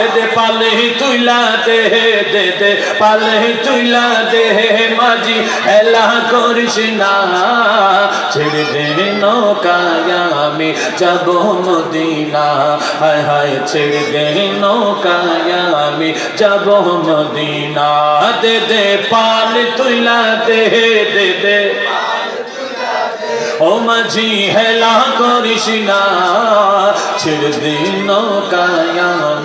দে দে পালে তুইলা দে দে দে তুইলা দে, মাঝি হেলা করিস না। ছেড়ে দে নৌকায় আমি, যাব মদিনা। হায় হায়, ছেড়ে দে নৌকায় আমি, যাব মদিনা। দে পাল তুইলা দে দে দে। ও মাঝি হেলা করিস না। ছেড়ে দিন নৌকায়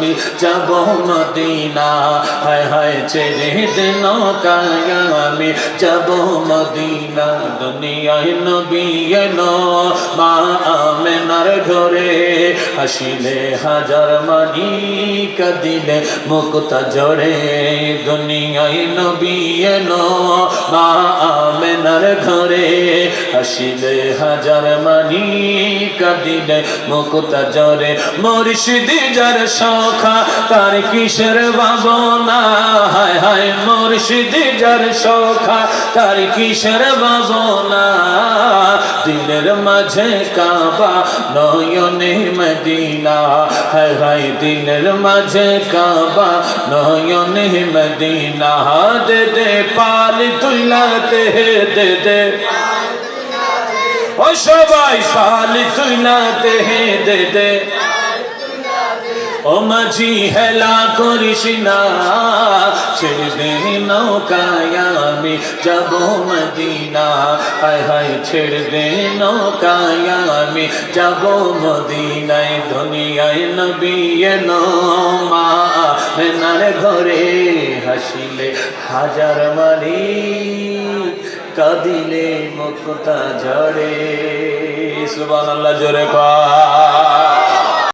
আমি যাব মদিনা। হায় হায় ছেড়ে দিন আমি যাব মদিনা। দুনিয়ায় নবী এলো, মা আমেনার ঘরে হাসিলে হাজার মানি কাদিলে মুক্তা জড়ে দুনিয়ায় নবী এলো, মা আমেনার ঘরে হাসিলে হাজার মানি কাদিলে মুক্তা জরে যার সখা, তার কিসের হায় হায় যার সখা, তার কিসের দিলের মাঝে কাবা, নয়নে মদিনা। হায় হায়, দিলের মাঝে কাবা, নয়নে মদিনা। দে দে, পাল দে দে। ও সবাই, পাল তুইলা দে দে দে। ও মাঝি হেলা করিস না, ছেড়ে নৌকায় আমি যাব মদিনা। হায় হায়, ছেড়ে দে নৌকায় আমি যাব মদিনায়। দুনিয়ায় নবী মা মেনার ঘরে হাসিলে হাজার মারি কাদিলে মুক্তা ঝরে। সুবহানাল্লাহ জোরে কয়